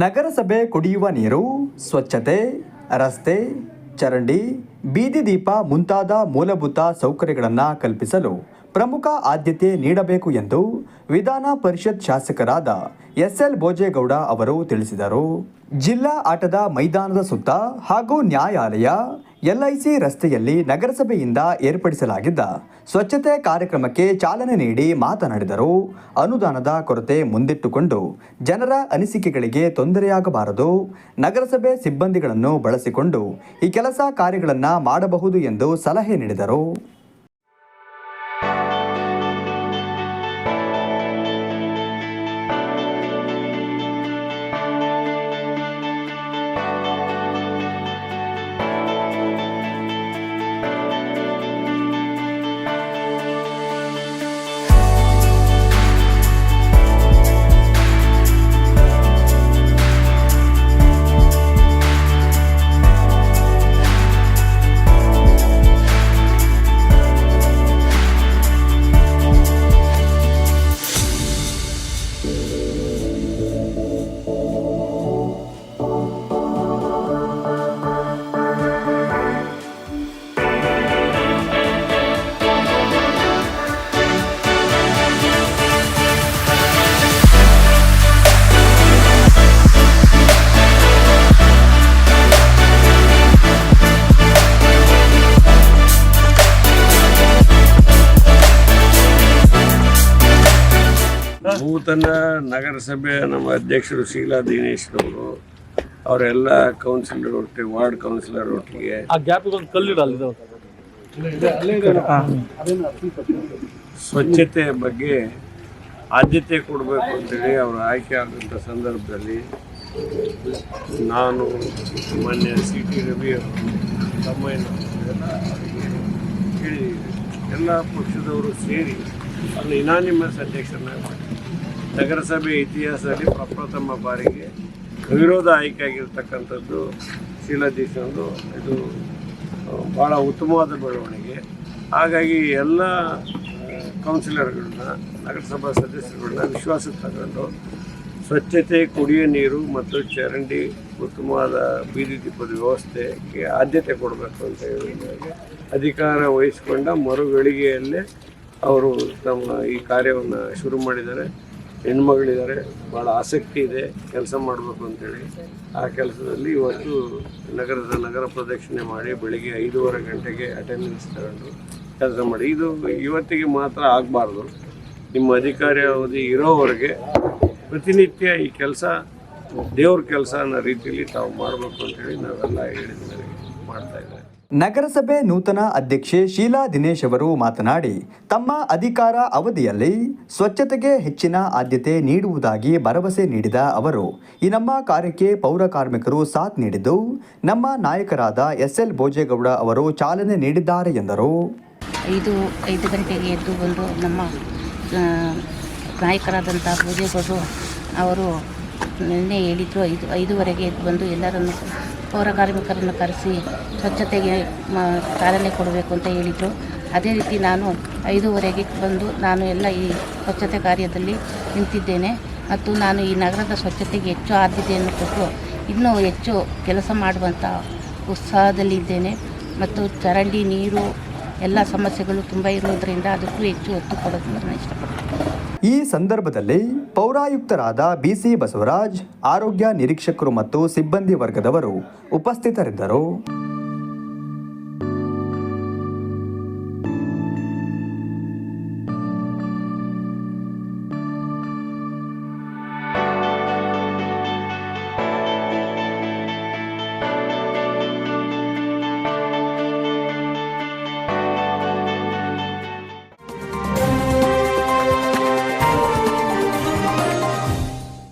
ನಗರಸಭೆ ಕುಡಿಯುವ ನೀರು, ಸ್ವಚ್ಛತೆ, ರಸ್ತೆ, ಚರಂಡಿ, ಬೀದಿ ದೀಪ ಮುಂತಾದ ಮೂಲಭೂತ ಸೌಕರ್ಯಗಳನ್ನು ಕಲ್ಪಿಸಲು ಪ್ರಮುಖ ಆದ್ಯತೆ ನೀಡಬೇಕು ಎಂದು ವಿಧಾನ ಪರಿಷತ್ ಶಾಸಕರಾದ ಎಸ್ಎಲ್ ಭೋಜೇಗೌಡ ಅವರು ತಿಳಿಸಿದರು. ಜಿಲ್ಲಾ ಆಟದ ಮೈದಾನದ ಸುತ್ತ ಹಾಗೂ ನ್ಯಾಯಾಲಯ ಎಲ್ಐಸಿ ರಸ್ತೆಯಲ್ಲಿ ನಗರಸಭೆಯಿಂದ ಏರ್ಪಡಿಸಲಾಗಿದ್ದ ಸ್ವಚ್ಛತೆ ಕಾರ್ಯಕ್ರಮಕ್ಕೆ ಚಾಲನೆ ನೀಡಿ ಮಾತನಾಡಿದರು. ಅನುದಾನದ ಕೊರತೆ ಮುಂದಿಟ್ಟುಕೊಂಡು ಜನರ ಅನಿಸಿಕೆಗಳಿಗೆ ತೊಂದರೆಯಾಗಬಾರದು. ನಗರಸಭೆ ಸಿಬ್ಬಂದಿಗಳನ್ನು ಬಳಸಿಕೊಂಡು ಈ ಕೆಲಸ ಕಾರ್ಯಗಳನ್ನು ಮಾಡಬಹುದು ಎಂದು ಸಲಹೆ ನೀಡಿದರು. ನೂತನ ನಗರಸಭೆ ನಮ್ಮ ಅಧ್ಯಕ್ಷರು ಶೀಲಾ ದಿನೇಶ್ನವರು ಅವರೆಲ್ಲ ಕೌನ್ಸಿಲರ್ ಒಟ್ಟಿಗೆ ವಾರ್ಡ್ ಕೌನ್ಸಿಲರ್ ಒಟ್ಟಿಗೆ. ಆ ಗ್ಯಾಪಿಗೆ ಒಂದು ಸ್ವಚ್ಛತೆ ಬಗ್ಗೆ ಆದ್ಯತೆ ಕೊಡಬೇಕು ಅಂತೇಳಿ ಅವರು ಆಯ್ಕೆ ಆದಂಥ ಸಂದರ್ಭದಲ್ಲಿ ನಾನು ಮಾನ್ಯ ಸಿ ಟಿ ರವಿ ಅವರು ತಮ್ಮಯ್ಯನವರು ಎಲ್ಲ ಅವರಿಗೆ ಎಲ್ಲ ಪಕ್ಷದವರು ಸೇರಿ ಅಲ್ಲಿ ಇನಾನಿಮಸ್ ಅಧ್ಯಕ್ಷರನ್ನ ಮಾಡಿ ನಗರಸಭೆ ಇತಿಹಾಸದಲ್ಲಿ ಪ್ರಪ್ರಥಮ ಬಾರಿಗೆ ವಿರೋಧ ಆಯ್ಕೆ ಆಗಿರ್ತಕ್ಕಂಥದ್ದು ಶೀಲಾಧೀಶಂದು ಇದು ಭಾಳ ಉತ್ತಮವಾದ ಬೆಳವಣಿಗೆ. ಹಾಗಾಗಿ ಎಲ್ಲ ಕೌನ್ಸಿಲರ್ಗಳನ್ನ, ನಗರಸಭಾ ಸದಸ್ಯರುಗಳನ್ನ ವಿಶ್ವಾಸಕ್ಕೆ ತಗೊಂಡು ಸ್ವಚ್ಛತೆ, ಕುಡಿಯೋ ನೀರು ಮತ್ತು ಚರಂಡಿ ಉತ್ತಮವಾದ ಬೀದಿ ದೀಪದ ವ್ಯವಸ್ಥೆಗೆ ಆದ್ಯತೆ ಕೊಡಬೇಕು ಅಂತ ಹೇಳಿ ಅಧಿಕಾರ ವಹಿಸಿಕೊಂಡ ಮರುಗಳಿಗೆಯಲ್ಲೇ ಅವರು ತಮ್ಮ ಈ ಕಾರ್ಯವನ್ನು ಶುರು ಮಾಡಿದ್ದಾರೆ. ಹೆಣ್ಮಗಳಿದ್ದಾರೆ. ಭಾಳ ಆಸಕ್ತಿ ಇದೆ ಕೆಲಸ ಮಾಡಬೇಕು ಅಂತೇಳಿ. ಆ ಕೆಲಸದಲ್ಲಿ ಇವತ್ತು ನಗರದ ನಗರ ಪ್ರದಕ್ಷಿಣೆ ಮಾಡಿ ಬೆಳಿಗ್ಗೆ ಐದೂವರೆ ಗಂಟೆಗೆ ಅಟೆಂಡೆನ್ಸ್ ತಗೊಂಡು ಕೆಲಸ ಮಾಡಿ. ಇದು ಇವತ್ತಿಗೆ ಮಾತ್ರ ಆಗಬಾರ್ದು. ನಿಮ್ಮ ಅಧಿಕಾರಿ ಅವಧಿ ಇರೋವರೆಗೆ ಪ್ರತಿನಿತ್ಯ ಈ ಕೆಲಸ ದೇವ್ರ ಕೆಲಸ ಅನ್ನೋ ರೀತಿಯಲ್ಲಿ ತಾವು ಮಾಡಬೇಕು ಅಂತೇಳಿ ನಾವೆಲ್ಲ ಹೇಳಿದ ಮೇಲೆ ಮಾಡ್ತಾ ಇದ್ದಾರೆ ನಗರಸಭೆ ನೂತನ ಅಧ್ಯಕ್ಷೆ ಶೀಲಾ ದಿನೇಶ್ ಅವರು ಮಾತನಾಡಿ ತಮ್ಮ ಅಧಿಕಾರ ಅವಧಿಯಲ್ಲಿ ಸ್ವಚ್ಛತೆಗೆ ಹೆಚ್ಚಿನ ಆದ್ಯತೆ ನೀಡುವುದಾಗಿ ಭರವಸೆ ನೀಡಿದ ಅವರು ಈ ನಮ್ಮ ಕಾರ್ಯಕ್ಕೆ ಪೌರ ಕಾರ್ಮಿಕರು ಸಾಥ್ ನೀಡಿದ್ದು ನಮ್ಮ ನಾಯಕರಾದ ಎಸ್ ಎಲ್ ಭೋಜೇಗೌಡ ಅವರು ಚಾಲನೆ ನೀಡಿದ್ದಾರೆ ಎಂದರು. ಐದು ಐದು ಗಂಟೆಗೆ ಎದ್ದು ಬಂದು ನಮ್ಮ ನಾಯಕರಾದಂಥ ಭೋಜೇಗೌಡರು ಅವರು ನಿನ್ನೆ ಹೇಳಿದರು, ಐದು, ಐದುವರೆಗೆ ಎದ್ದು ಬಂದು ಎಲ್ಲರನ್ನು, ಪೌರ ಕಾರ್ಮಿಕರನ್ನು ಕರೆಸಿ ಸ್ವಚ್ಛತೆಗೆ ಮ- ಚಾಲನೆ ಕೊಡಬೇಕು ಅಂತ ಹೇಳಿದರು. ಅದೇ ರೀತಿ ನಾನು ಐದೂವರೆಗೆ ಬಂದು ನಾನು ಎಲ್ಲ ಈ ಸ್ವಚ್ಛತೆ ಕಾರ್ಯದಲ್ಲಿ ನಿಂತಿದ್ದೇನೆ. ಮತ್ತು ನಾನು ಈ ನಗರದ ಸ್ವಚ್ಛತೆಗೆ ಹೆಚ್ಚು ಆದ್ಯತೆಯನ್ನು ಕೊಟ್ಟು ಇನ್ನೂ ಹೆಚ್ಚು ಕೆಲಸ ಮಾಡುವಂಥ ಉತ್ಸಾಹದಲ್ಲಿದ್ದೇನೆ. ಮತ್ತು ಚರಂಡಿ, ನೀರು, ಎಲ್ಲ ಸಮಸ್ಯೆಗಳು ತುಂಬ ಇರುವುದರಿಂದ ಅದಕ್ಕೂ ಹೆಚ್ಚು ಒತ್ತು ಕೊಡೋದನ್ನು ನಾನು ಇಷ್ಟಪಡ್ತೀನಿ. ಈ ಸಂದರ್ಭದಲ್ಲಿ ಪೌರಾಯುಕ್ತರಾದ ಬಿಸಿ ಬಸವರಾಜ್ ಆರೋಗ್ಯ ನಿರೀಕ್ಷಕರು ಮತ್ತು ಸಿಬ್ಬಂದಿ ವರ್ಗದವರು ಉಪಸ್ಥಿತರಿದ್ದರು.